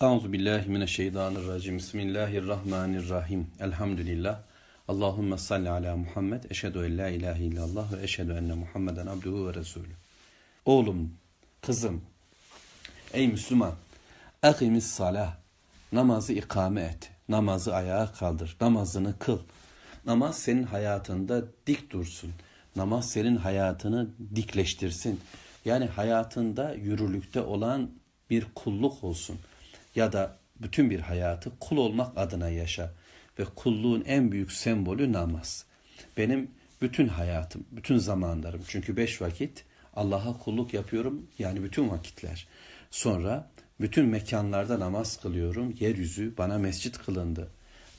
Euzu billahi mineşşeytanirracim. Bismillahirrahmanirrahim. Elhamdülillah. Allahumme salli ala Muhammed. Eşhedü en la ilahe illallah ve eşhedü enne Muhammeden abduhu ve resulü. Oğlum, kızım, ey Müslüman, akimis salah. Namazı ikame et. Namazı ayağa kaldır. Namazını kıl. Namaz senin hayatında dik dursun. Namaz senin hayatını dikleştirsin. Yani hayatında yürürlükte olan bir kulluk olsun. Ya da bütün bir hayatı kul olmak adına yaşa. Ve kulluğun en büyük sembolü namaz. Benim bütün hayatım, bütün zamanlarım çünkü beş vakit Allah'a kulluk yapıyorum yani bütün vakitler. Sonra bütün mekanlarda namaz kılıyorum. Yeryüzü bana mescit kılındı.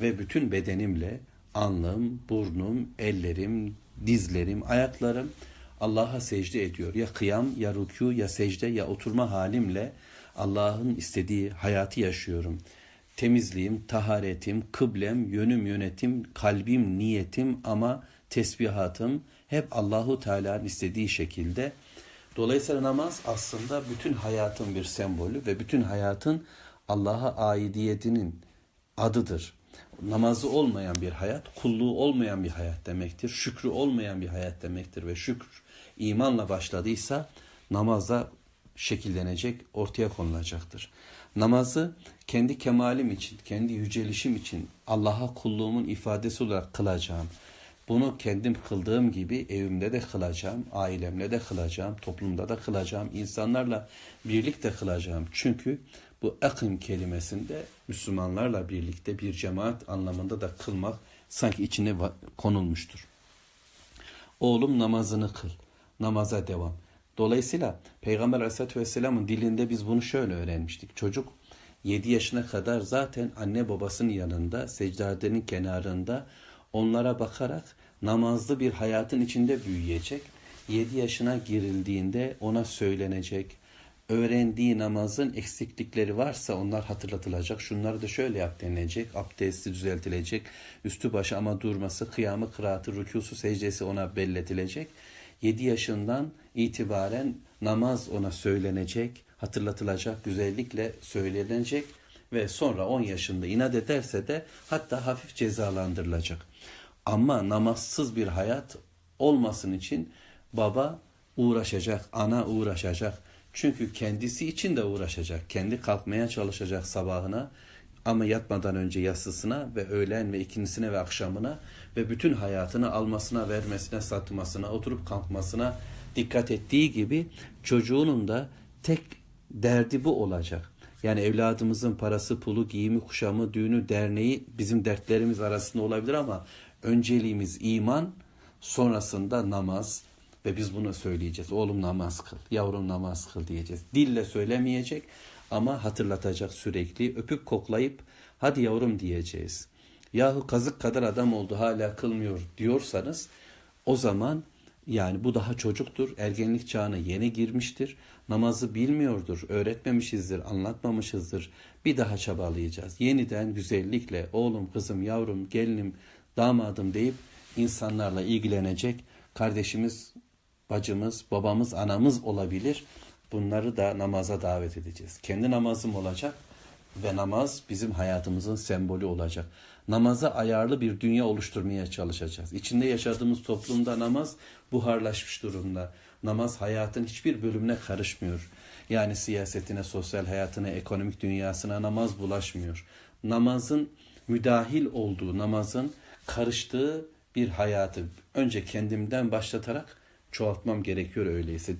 Ve bütün bedenimle alnım, burnum, ellerim, dizlerim, ayaklarım Allah'a secde ediyor. Ya kıyam, ya rükû, ya secde, ya oturma halimle Allah'ın istediği hayatı yaşıyorum. Temizliğim, taharetim, kıblem, yönüm, yönetim, kalbim, niyetim ama tesbihatım hep Allahu Teala'nın istediği şekilde. Dolayısıyla namaz aslında bütün hayatın bir sembolü ve bütün hayatın Allah'a aidiyetinin adıdır. Namazı olmayan bir hayat, kulluğu olmayan bir hayat demektir. Şükrü olmayan bir hayat demektir ve şükür imanla başladıysa namazda şekillenecek, ortaya konulacaktır. Namazı kendi kemalim için, kendi yücelişim için Allah'a kulluğumun ifadesi olarak kılacağım. Bunu kendim kıldığım gibi evimde de kılacağım, ailemle de kılacağım, toplumda da kılacağım, insanlarla birlikte kılacağım. Çünkü bu akim kelimesinde Müslümanlarla birlikte bir cemaat anlamında da kılmak sanki içine konulmuştur. Oğlum namazını kıl, namaza devam. Dolayısıyla Peygamber Aleyhisselatü Vesselam'ın dilinde biz bunu şöyle öğrenmiştik. Çocuk 7 yaşına kadar zaten anne babasının yanında, secdadenin kenarında onlara bakarak namazlı bir hayatın içinde büyüyecek. 7 yaşına girildiğinde ona söylenecek. Öğrendiği namazın eksiklikleri varsa onlar hatırlatılacak. Şunları da şöyle yap denilecek. Abdesti düzeltilecek. Üstü başı ama durması, kıyamı, kıraatı, rükusu, secdesi ona belletilecek. 7 yaşından itibaren namaz ona söylenecek, hatırlatılacak, güzellikle söylenecek ve sonra 10 yaşında inat ederse de hatta hafif cezalandırılacak. Ama namazsız bir hayat olmasın için baba uğraşacak, ana uğraşacak. Çünkü kendisi için de uğraşacak. Kendi kalkmaya çalışacak sabahına ama yatmadan önce yatsısına ve öğlen ve ikincisine ve akşamına ve bütün hayatını almasına, vermesine, satmasına, oturup kalkmasına dikkat ettiği gibi çocuğunun da tek derdi bu olacak. Yani evladımızın parası, pulu, giyimi, kuşamı, düğünü, derneği bizim dertlerimiz arasında olabilir ama önceliğimiz iman, sonrasında namaz ve biz bunu söyleyeceğiz. Oğlum namaz kıl, yavrum namaz kıl diyeceğiz. Dille söylemeyecek ama hatırlatacak sürekli. Öpüp koklayıp hadi yavrum diyeceğiz. Yahu kazık kadar adam oldu hala kılmıyor diyorsanız o zaman yani bu daha çocuktur. Ergenlik çağına yeni girmiştir. Namazı bilmiyordur. Öğretmemişizdir, anlatmamışızdır. Bir daha çabalayacağız. Yeniden güzellikle oğlum, kızım, yavrum, gelinim, damadım deyip insanlarla ilgilenecek kardeşimiz, bacımız, babamız, anamız olabilir. Bunları da namaza davet edeceğiz. Kendi namazım olacak ve namaz bizim hayatımızın sembolü olacak. Namaza ayarlı bir dünya oluşturmaya çalışacağız. İçinde yaşadığımız toplumda namaz buharlaşmış durumda. Namaz hayatın hiçbir bölümüne karışmıyor. Yani siyasetine, sosyal hayatına, ekonomik dünyasına namaz bulaşmıyor. Namazın müdahil olduğu, namazın karıştığı bir hayatı önce kendimden başlatarak çoğaltmam gerekiyor öyleyse.